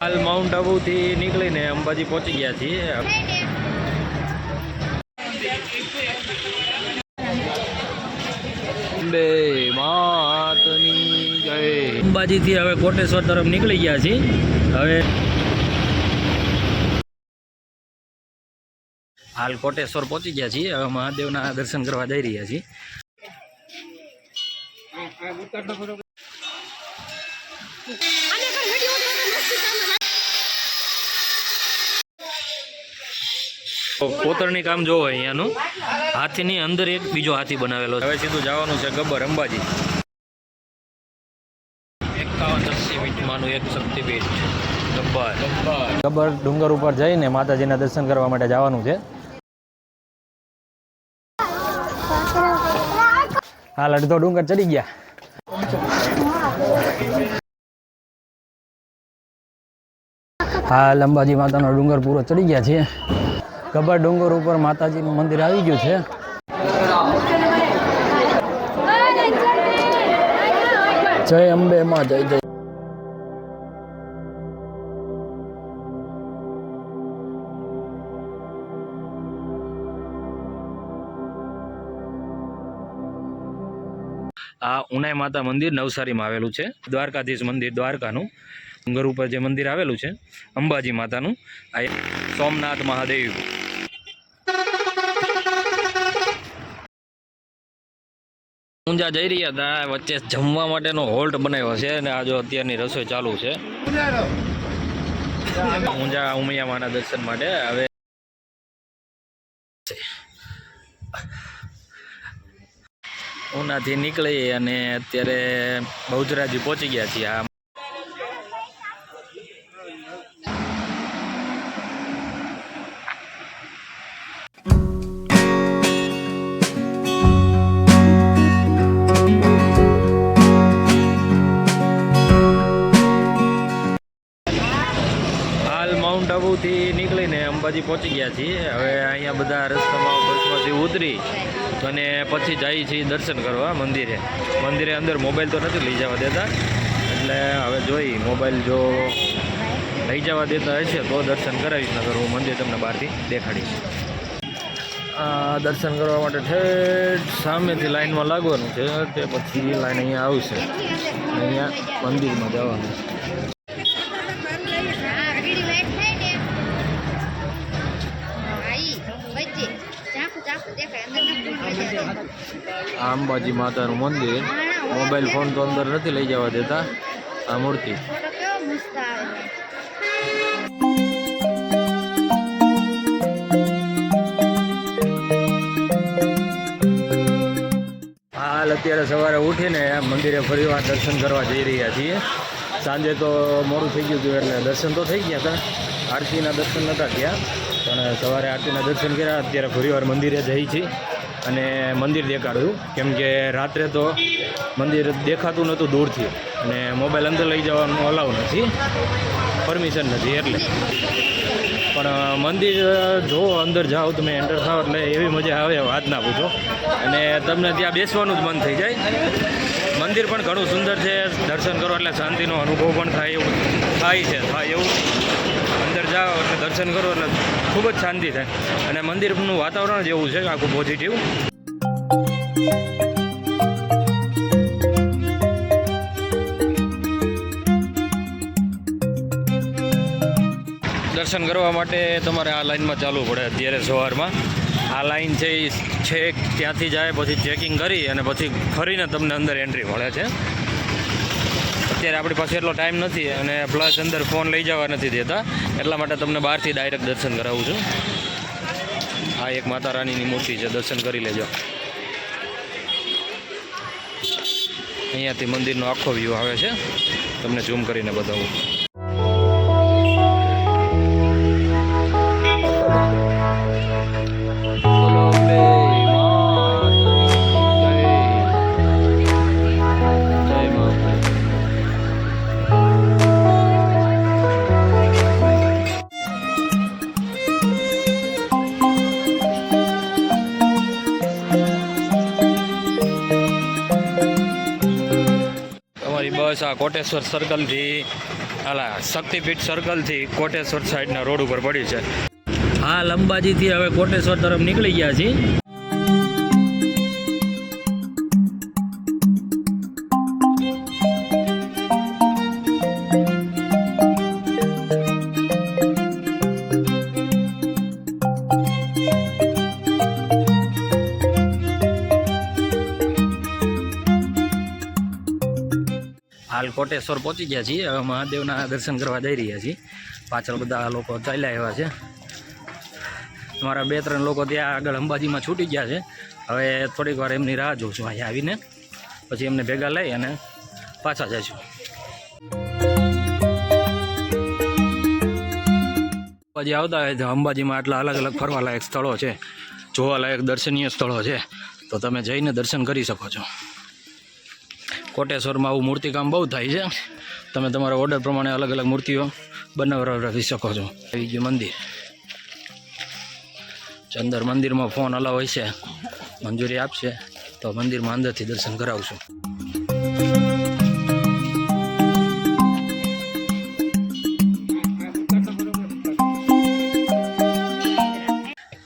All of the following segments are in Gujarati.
હાલ માઉન્ટ આબુથી નીકળીને અંબાજી પહોંચી ગયા છીએ. અંબે માતની જય. અંબાજીથી હવે કોટેશ્વર તરફ નીકળી ગયા છીએ. હવે હાલ કોટેશ્વર પહોંચી ગયા છીએ. હવે મહાદેવના દર્શન કરવા જઈ રહ્યા છીએ. કોતરણી કામ જોવો અહીંયાનું. હાથીની અંદર એક બીજો હાથી બનાવેલો હવે સીધું જવાનું છે ગબ્બર અંબાજી. એકાવન ગબ્બર. ડુંગર ઉપર જઈને માતાજીના દર્શન કરવા માટે જવાનું છે. હાલ અડધો ડુંગર ચડી ગયા. હાલ અંબાજી માતાનો ડુંગર પૂરો ચડી ગયા છે. ગબ્બર ડુંગર ઉપર માતાજીનું મંદિર આવી ગયું છે. જય અંબે માં, જય જય. આ ઉનાઈ માતા મંદિર નવસારીમાં આવેલું છે. દ્વારકાધીશ મંદિર, દ્વારકાનું. ડુંગર ઉપર જે મંદિર આવેલું છે, અંબાજી માતાનું, આ સોમનાથ મહાદેવ. ઊંઝા જઈ રહ્યા હતા. વચ્ચે જમવા માટેનો હોલ્ટ બનાવ્યો છે અને આ જો અત્યારની રસોઈ ચાલુ છે. ઊંઝા ઉમિયા માના દર્શન માટે હવે ઉનાથી નીકળી અને અત્યારે બહુજરાજી પહોંચી ગયા છીએ. આ નીકળીને પહોંચી ગયા છીએ. હવે અહીંયા બધા રસ્તામાં બસમાંથી ઉતરી અને પછી જઈએ છીએ દર્શન કરવા મંદિરે. મંદિરે અંદર મોબાઈલ તો નથી લઈ જવા દેતા. એટલે હવે જોઈ મોબાઈલ જો લઈ જવા દેતા હશે તો દર્શન કરાવીશ નગર હું મંદિર તમને બહારથી દેખાડીશ. દર્શન કરવા માટે ઠેઠ સામેથી લાઈનમાં લાગવાનું છે, તે પછી લાઈન અહીંયા આવશે. અહીંયા મંદિરમાં જવાનું છે હા ઘડી લાઈટ થાય ને હા ઈ વચ્ચે ચાકુ ચાકુ દેખાય અંદર ના ફોન લઈ જાય આ અંબાજી માતાનું મંદિર. મોબાઈલ ફોન તો અંદર નથી લઈ જવા દેતા. આ મૂર્તિ. હાલ અત્યારે સવારે ઉઠીને મંદિરે ફરીવાર દર્શન કરવા જઈ રહ્યા છીએ. સાંજે તો મોડું થઈ ગયું હતું એટલે દર્શન તો થઈ ગયા હતા. આરતીના દર્શન નહોતા થયા. પણ સવારે આરતીના દર્શન કર્યા. અત્યારે ફરીવાર મંદિરે જઈ છીએ. અને મંદિર દેખાડ્યું. કેમ કે રાત્રે તો મંદિર દેખાતું નહોતું દૂરથી. અને મોબાઈલ અંદર લઈ જવાનું અલાઉ નથી. પરમિશન નથી, એટલે. પણ મંદિર જો અંદર જાઓ તમે એન્ટર થાવ એટલે એવી મજા આવે વાત ના પૂછો. અને તમને ત્યાં બેસવાનું જ મન થઈ જાય. મંદિર પણ ઘણું સુંદર છે. દર્શન કરો એટલે શાંતિનો અનુભવ પણ થાય એવું થાય છે, થાય એવું. જાઓ એટલે દર્શન કરો એટલે ખૂબ જ શાંતિ થાય. અને મંદિરનું વાતાવરણ જ એવું છે આખું પોઝિટિવ દર્શન કરવા માટે તમારે આ લાઈનમાં ચાલવું પડે અત્યારે સવારમાં. આ લાઈન છે એ છેક ત્યાંથી જાય પછી ચેકિંગ કરી અને પછી ફરીને તમને અંદર એન્ટ્રી મળે છે. અત્યારે આપણી પાસે એટલો ટાઈમ નથી અને પ્લસ અંદર ફોન લઈ જવા નથી દેતા. એટલા માટે તમને બહારથી ડાયરેક્ટ દર્શન કરાવું છું. આ એક માતા રાણીની મૂર્તિ છે, દર્શન કરી લેજો. અહીંયાથી મંદિરનો આખો વ્યૂ આવે છે. તમને ઝૂમ કરીને બતાવું. કોટેશ્વર સર્કલથી અલા, શક્તિપીઠ સર્કલથી કોટેશ્વર સાઈડના રોડ ઉપર પડી છે. હા, લંબાજીથી હવે કોટેશ્વર તરફ નીકળી ગયા છીએ. કોટેશ્વર પહોંચી ગયા છીએ. હવે મહાદેવના દર્શન કરવા જઈ રહ્યા છીએ. પાછળ બધા લોકો ચાલ્યા આવ્યા છે. અમારા બે ત્રણ લોકો ત્યાં આગળ અંબાજીમાં છૂટી ગયા છે. હવે થોડીક વાર એમની રાહ જોઉં છું અહીંયા આવીને. પછી એમને ભેગા લઈ અને પાછા જઈશું. અંબાજી આવતા હોય તો અંબાજીમાં આટલા અલગ અલગ ફરવાલાયક સ્થળો છે. જોવાલાયક દર્શનીય સ્થળો છે. તો તમે જઈને દર્શન કરી શકો છો. કોટેશ્વરમાં આવું મૂર્તિકામ બહુ થાય છે. તમે તમારા ઓર્ડર પ્રમાણે અલગ અલગ મૂર્તિઓ બનાવી શકો છો. આવી ગયું મંદિર. ચંદર અંદર મંદિરમાં ફોન અલાવ હોય છે. મંજૂરી આપશે તો મંદિરમાં અંદરથી દર્શન કરાવશું.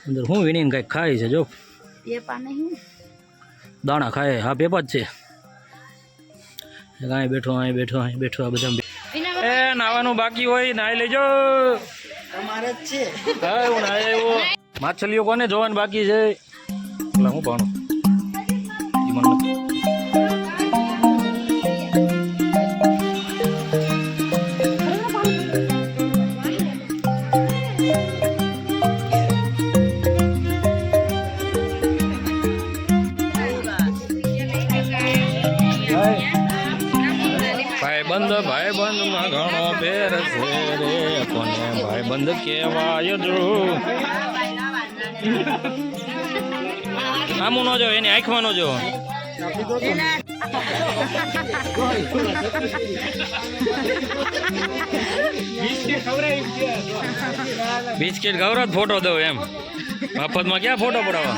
અંદર હું વીણીને કંઈક ખાય છે જો. દાણા ખાય. હા પેપા જ છે. અહીં બેઠો અહીં બેઠો અહીં બેઠો આ બધા એ નાવાનું બાકી હોય નાહી લેજો. તમારે જ છે. હા હું નાઈ આવ્યો માછલીઓ કોને જોવાનું બાકી છે? એટલે હું ભણું. આમું ન જો એની આંખમાં ન જો બિસ્કિટ ખવડાવ ફોટો દો એમ. મફતમાં ક્યાં ફોટો પડાવવા?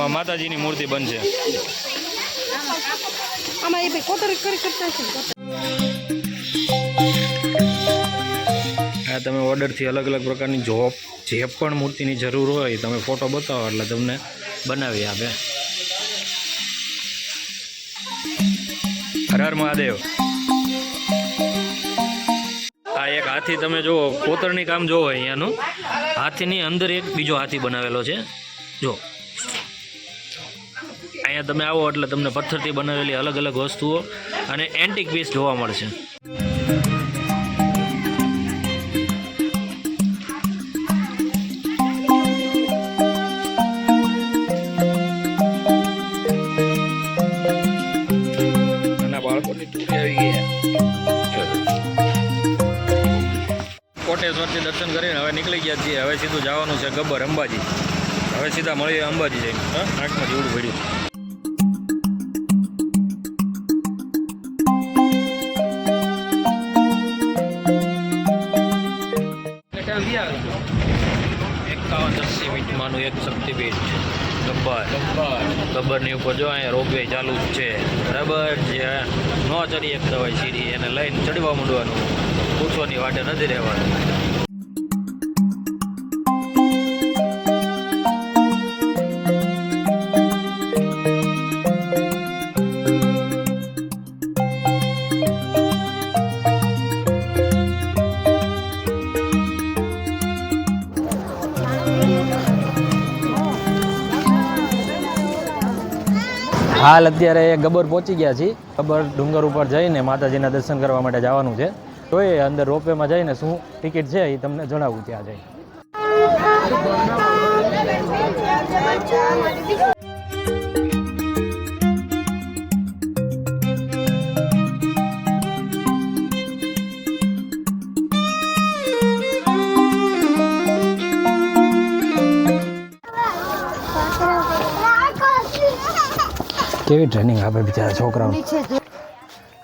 આમાં માતાજીની મૂર્તિ બનશે. આમાં એ ભાઈ કોતર કરી કરતા છે આ તમે ઓર્ડરથી અલગ અલગ પ્રકારની જોબ જે પણ મૂર્તિની જરૂર હોય તમે ફોટો બતાવો એટલે તમને બનાવી આપે. હરાર હર મહાદેવ. આ એક હાથી તમે જુઓ કોતરણી કામ જોવો અહીંયાનું. હાથીની અંદર એક બીજો હાથી બનાવેલો છે. જો અહીંયા તમે આવો એટલે તમને પથ્થરથી બનાવેલી અલગ અલગ વસ્તુઓ અને એન્ટિક પીસ જોવા મળશે. કોટેશ્વરથી દર્શન કરીને હવે નીકળી ગયા છીએ. હવે સીધું જવાનું છે ગબ્બર અંબાજી. હવે સીધા મળીએ અંબાજી જઈને. હા? આંખમાં જીવડું પડ્યું. એક શક્તિપીઠ ગબ્બર. ગબ્બરની ઉપર જો અહીંયા રોપવે ચાલુ જ છે. બરાબર? જે ન ચડી શકતા હોય સીડી એને લઈને ચડવા માંડવાનું. પૂછવાની વાટે નથી રહેવાનું. હાલ અત્યારે ગબ્બર પહોંચી ગયા છીએ. ગબ્બર ડુંગર ઉપર જઈને માતાજીના દર્શન કરવા માટે જવાનું છે. તો એ અંદર રોપવેમાં જઈને શું ટિકિટ છે એ તમને જણાવું ત્યાં જઈ કેવી ટ્રેનિંગ આપે બિચારા છોકરાઓ?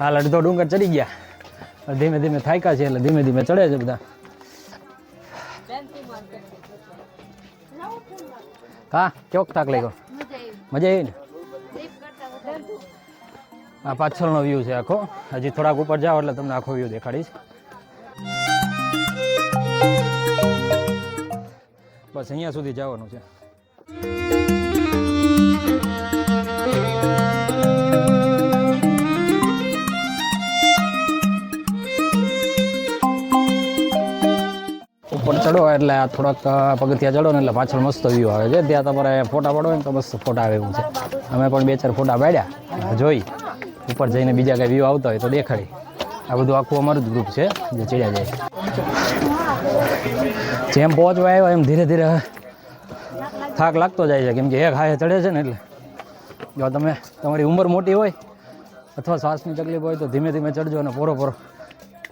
હાલ અડધો ડુંગર ચડી ગયા. ધીમે ધીમે થાયકા છે એટલે ધીમે ધીમે ચડે છે બધા. હા ચોક થાક લાગ્યો. મજા આવી. ને? આ પાછળનો વ્યૂ છે આખો. હજી થોડાક ઉપર જાઓ એટલે તમને આખો વ્યૂ દેખાડીશ. બસ અહીંયા સુધી જવાનું છે. ચડો એટલે આ થોડાક પગથિયા ચડો ને એટલે પાછળ મસ્ત વ્યૂ આવે છે. ત્યાં તમારે ફોટા પાડો ને તો મસ્ત ફોટા આવે એવું છે. અમે પણ બે ચાર ફોટા પાડ્યા. જોઈ. ઉપર જઈને બીજા કાંઈ વ્યૂ આવતા હોય તો દેખાડી. આ બધું આખું અમારું જ ગ્રુપ છે. જે ચડ્યા જાય. જેમ પહોંચવા આવ્યો એમ ધીરે ધીરે થાક લાગતો જાય છે. કેમ કે એક હાથે ચડે છે ને એટલે. જો તમે, તમારી ઉંમર મોટી હોય અથવા શ્વાસની તકલીફ હોય તો ધીમે ધીમે ચડજો અને પોરો પોરો.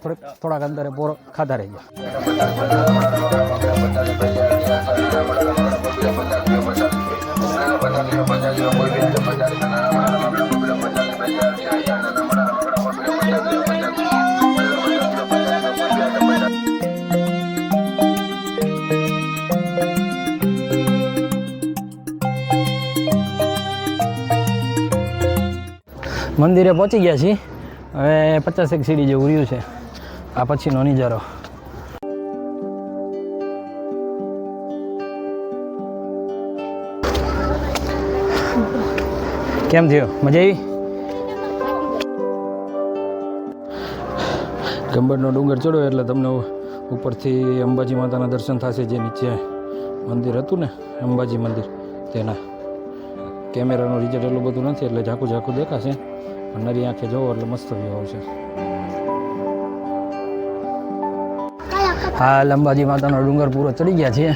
થોડીક થોડાક અંતરે પોરો ખાતા રહેજો મંદિરે પહોંચી ગયા છીએ. હવે પચાસેક સીડી જેવું રહ્યું છે. આ પછીનો નજારો કેમ થયો? મજા આવી? ગંબરનો ડુંગર ચડો એટલે તમને ઉપરથી અંબાજી માતાના દર્શન થશે જે નીચે મંદિર હતું ને, અંબાજી મંદિર, તેના. કેમેરાનું રિઝલ્ટ એટલું બધું નથી, એટલે ઝાકું ઝાકું દેખાશે. પણ નરી આંખે જવો એટલે મસ્ત વ્યૂ આવશે. હાલ અંબાજી માતાનો ડુંગર પૂરો ચડી ગયા છીએ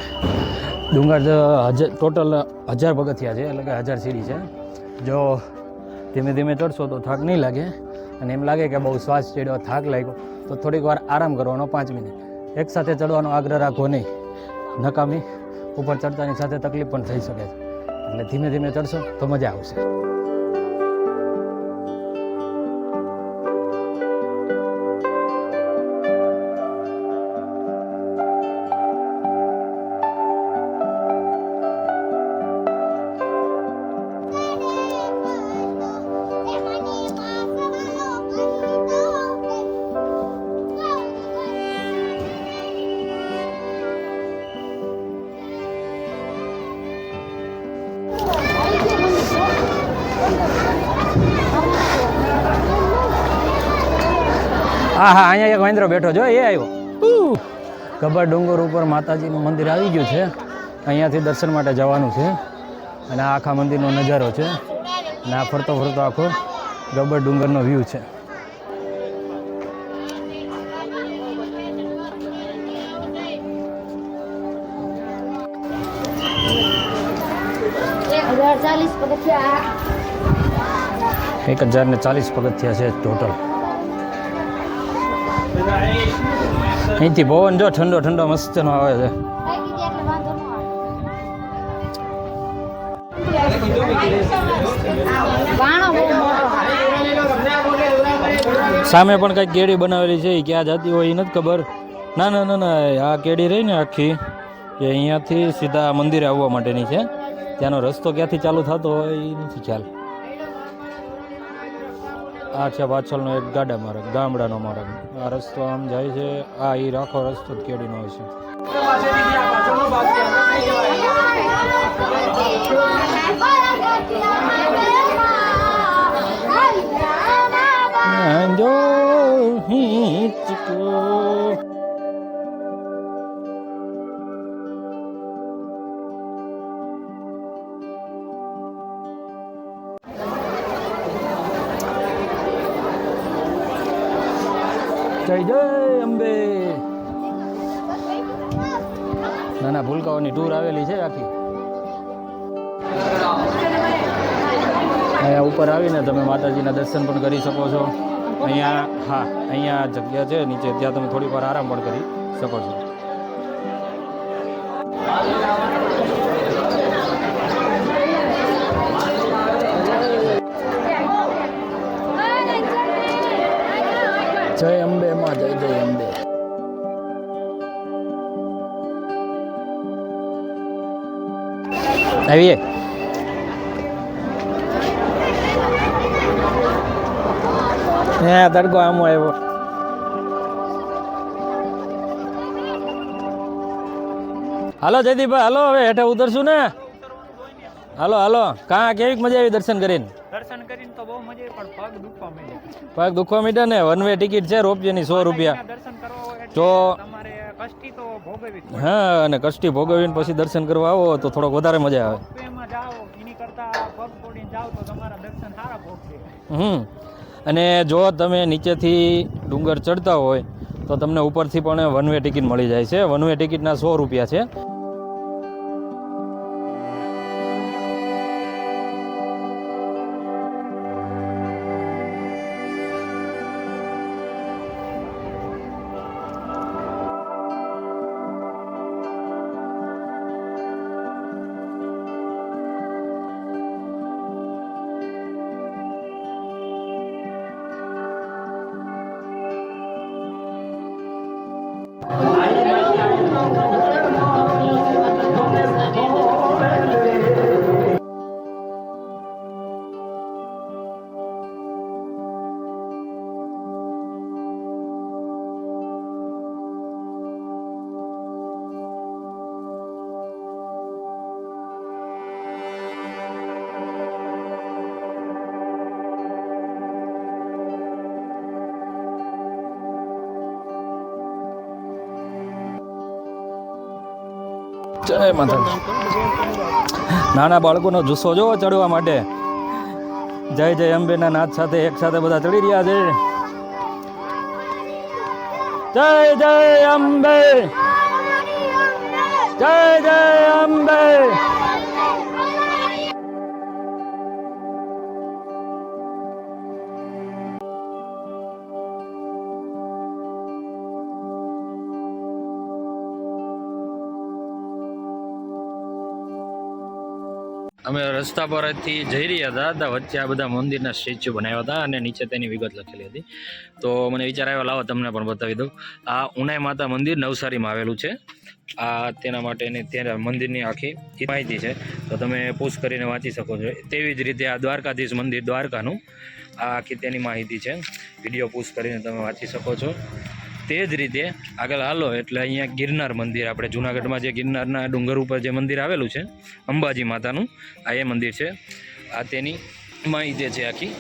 ડુંગર હજાર ટોટલ હજાર પગથિયા છે, એટલે કે હજાર સીડી છે. જો ધીમે ધીમે ચડશો તો થાક નહીં લાગે. અને એમ લાગે કે બહુ શ્વાસ ચડ્યો, થાક લાગ્યો, તો થોડીક વાર આરામ કરવાનો, પાંચ મિનિટ. એકસાથે ચડવાનો આગ્રહ રાખવો નહીં. નકામી ઉપર ચડતાની સાથે તકલીફ પણ થઈ શકે છે. એટલે ધીમે ધીમે ચડશો તો મજા આવશે. હા હા, અહીંયા એક વાંદરો બેઠો જો એ આવ્યો. ગબ્બર ડુંગર ઉપર માતાજીનું મંદિર આવી ગયું છે. અહીંયાથી દર્શન માટે જવાનું છે. અને આ આખા મંદિરનો નજારો છે. અને આ ફરતો ફરતો આખો ગબ્બર ડુંગરનો વ્યૂ છે. એક હજાર ને ચાલીસ પગથિયા છે ટોટલ અહીંથી પવન જો ઠંડો ઠંડો છે વાંધો ન આવે મોટો સામે પણ કંઈક કેડી બનાવેલી છે એ ક્યાં જતી હોય એ નથી ખબર. ના ના ના ના, આ કેડી રહી ને આખી, એ અહીંયાથી સીધા મંદિરે આવવા માટેની છે. ત્યાંનો રસ્તો ક્યાંથી ચાલુ થતો હોય એ નથી ખ્યાલ. આ છે પાછળનો એક ગાડા માર્ગ ગામડાનો માર્ગ. આ રસ્તો આમ જાય છે આ એ રાખો રસ્તો જ કેડીનો છે. જો. જય જય અંબે. નાના ભૂલકાઓની ટૂર આવેલી છે આખી. અહીંયા ઉપર આવીને તમે માતાજીના દર્શન પણ કરી શકો છો. અહીંયા, હા, અહીંયા જગ્યા છે, નીચે ત્યાં તમે થોડી વાર આરામ પણ કરી શકો છો. જય અંબે, માં જય જય અંબે. આવીએ. હે તડકો આમ આવ્યો. હાલો, જયદીપભાઈ, હાલો, હવે હેઠે ઉતરશું ને? હાલો હાલો. કાં કેવી મજા આવી દર્શન કરીને? દર્શન કરીને તો બહુ મજા પણ પગ દુખવા માંડ્યા. પગ દુખવા મીટર ને? વન વે ટિકિટ છે રૂપિયાની સો રૂપિયા. દર્શન કરવા તો તમારે કષ્ટી તો ભોગવવી હા અને કષ્ટી ભોગવીને પછી દર્શન કરવા આવો તો થોડોક વધારે મજા આવે. એમાં જાઓ એની કરતા પગ તોડીને જાઓ તો તમારા દર્શન સારા ભોગશે હમ. અને જો તમે નીચેથી ડુંગર ચડતા હોય તો તમને ઉપરથી પણ વન વે ટિકિટ મળી જાય છે. વન વે ટિકિટના સો રૂપિયા છે. જય માતા નાના બાળકોનો જુસ્સો જોવો ચડવા માટે. જય જય, અંબેના નાથ સાથે એક સાથે બધા ચડી રહ્યા છે. જય જય, અંબે. જય જય અમે રસ્તા પરથી જઈ રહ્યા હતા, તો વચ્ચે આ બધા મંદિરના સ્ટેચ્યુ બનાવ્યા હતા અને નીચે તેની વિગત લખેલી હતી. તો મને વિચાર આવ્યો, લાવો તમને પણ બતાવી દઉં. આ ઉનાઈ માતા મંદિર નવસારીમાં આવેલું છે. આ તેના માટેની ત્યાં મંદિરની આખી માહિતી છે. તો તમે પૂછ કરીને વાંચી શકો છો. તેવી જ રીતે આ દ્વારકાધીશ મંદિર, દ્વારકાનું આ આખી તેની માહિતી છે. વીડિયો પૂછ કરીને તમે વાંચી શકો છો. તે જ રીતે આગળ હાલો, એટલે અહીંયા ગિરનાર મંદિર, આપણે જુનાગઢમાં જે ગિરનારના ડુંગર ઉપર જે મંદિર આવેલું છે, અંબાજી માતાનું, આ એ મંદિર છે. આ તેની માહિતી છે આખી.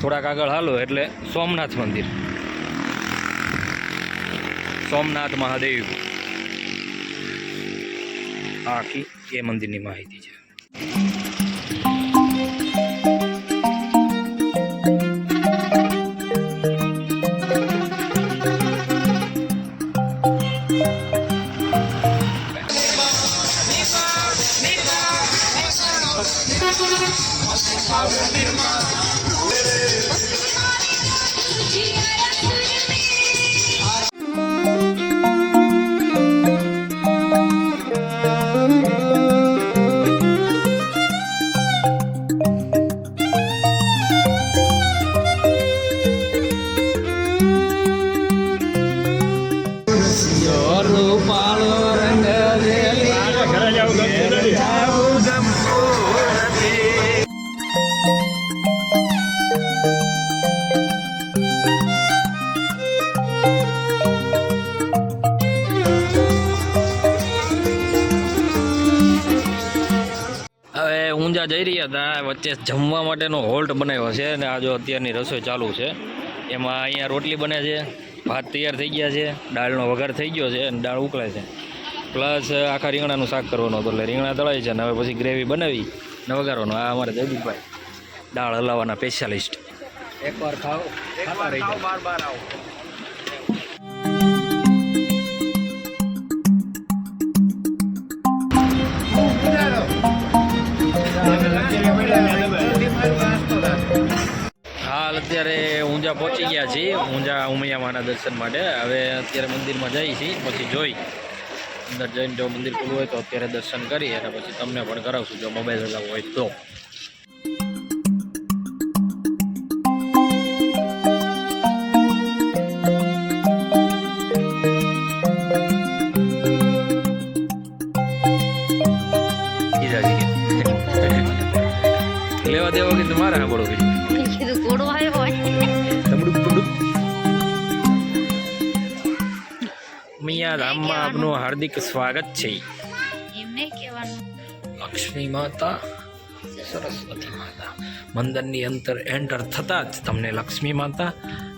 થોડાક આગળ હાલો, એટલે સોમનાથ મંદિર. સોમનાથ મહાદેવ. આખી એ મંદિરની માહિતી છે. હવે જમવા માટેનો હોલ્ટ બનાવ્યો છે અને આ જો અત્યારની રસોઈ ચાલુ છે. એમાં અહીંયા રોટલી બને છે, ભાત તૈયાર થઈ ગયા છે, દાળનો વઘાર થઈ ગયો છે અને દાળ ઉકળે છે. પ્લસ આખા રીંગણાનું શાક કરવાનું હતું એટલે રીંગણા તળાય છે અને હવે પછી ગ્રેવી બનાવી ને વઘારવાનું. આ અમારે જયદીપભાઈ, દાળ હલાવવાના સ્પેશિયાલિસ્ટ. એકવાર ખાતા બાર બાર આવો પહોંચી ગયા છીએ ઊંઝા ઉમૈયામાના દર્શન માટે. હવે અત્યારે મંદિરમાં જઈએ છીએ, પછી જોઈ. અંદર જઈને જો મંદિર ખુલ્લું હોય તો અત્યારે દર્શન કરી અને પછી તમને પણ કરાવશું, જો મોબાઈલ હલાવવો હોય તો. હાર્દિક સ્વાગત છે એમને કહેવાનું. લક્ષ્મી માતા સરસ્વતી માતા મંદિરની અંતર એન્ટર થતાં જ તમને લક્ષ્મી માતા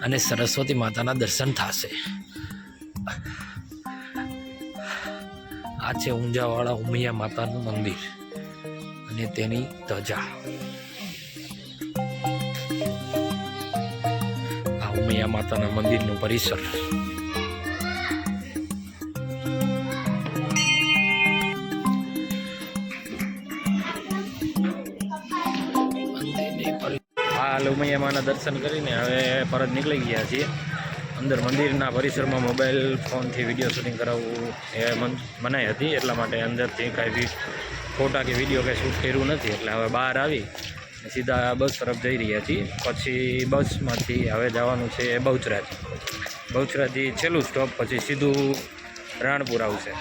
અને સરસ્વતી માતાના દર્શન થશે. આ છે ઊંઝાવાળા ઉમિયા માતાનું મંદિર અને તેની ધજા. આ ઉમિયા માતાના મંદિરનું પરિસર. હાલ ઉમૈયા માના દર્શન કરીને હવે પરત નીકળી ગયા છીએ. અંદર મંદિરના પરિસરમાં મોબાઈલ ફોનથી વીડિયો શૂટિંગ કરાવવું એ મન, મનાઈ હતી. એટલા માટે અંદરથી કાંઈ ફોટા કે વીડિયો કાંઈ શૂટ કર્યું નથી. એટલે હવે બહાર આવી સીધા બસ તરફ જઈ રહ્યા છીએ. પછી બસમાંથી હવે જવાનું છે બહુચરાજી. બહુચરાજી છેલ્લું સ્ટોપ પછી સીધું રાણપુર આવશે.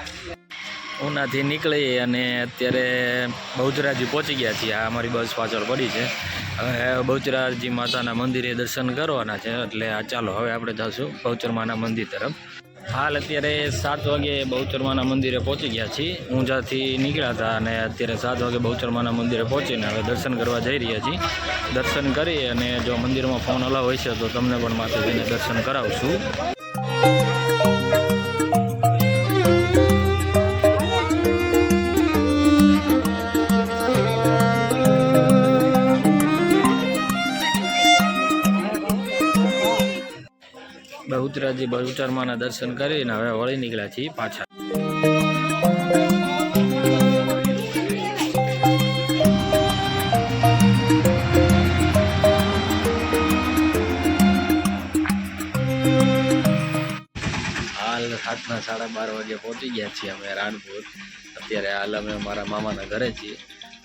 ઉનાથી નીકળી અને અત્યારે બહુચરાજી પહોંચી ગયા છીએ. આ અમારી બસ પાછળ પડી છે. હવે બહુચરાજી માતાના મંદિરે દર્શન કરવાના છે. એટલે ચાલો, હવે આપણે જઈશું બહુચરમાના મંદિર તરફ. હાલ અત્યારે સાત વાગે બહુચરમાના મંદિરે પહોંચી ગયા છીએ. ઊંઝાથી નીકળ્યા હતા અને અત્યારે સાત વાગે બહુચરમાના મંદિરે પહોંચીને હવે દર્શન કરવા જઈ રહ્યા છીએ. દર્શન કરી અને જો મંદિરમાં ફોન અલાવ હોય છે તો તમને પણ માતાજીને દર્શન કરાવશું. બહુચરાજી બહુચરમાના દર્શન કરીને હવે વળી નીકળ્યા છીએ પાછા. હાલ રાતના સાડા બાર વાગે પહોંચી ગયા છીએ અમે રાણપુર અત્યારે હાલ અમે અમારા મામાના ઘરે છીએ.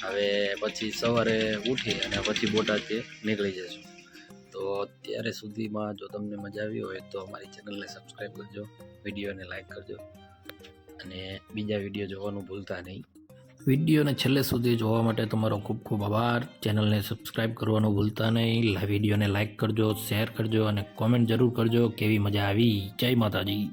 હવે પછી સવારે ઉઠી અને પછી બોટાદથી નીકળી તો અત્યારે સુધીમાં જો તમને મજા આવી હોય તો અમારી ચેનલને સબસ્ક્રાઈબ કરજો, વિડીયોને લાઈક કરજો અને બીજા વીડિયો જોવાનું ભૂલતા નહીં. વિડીયોને છેલ્લે સુધી જોવા માટે તમારો ખૂબ ખૂબ આભાર. ચેનલને સબસ્ક્રાઈબ કરવાનું ભૂલતા નહીં. વિડીયોને લાઈક કરજો, શેર કરજો અને કોમેન્ટ જરૂર કરજો. કેવી મજા આવી. જય માતાજી.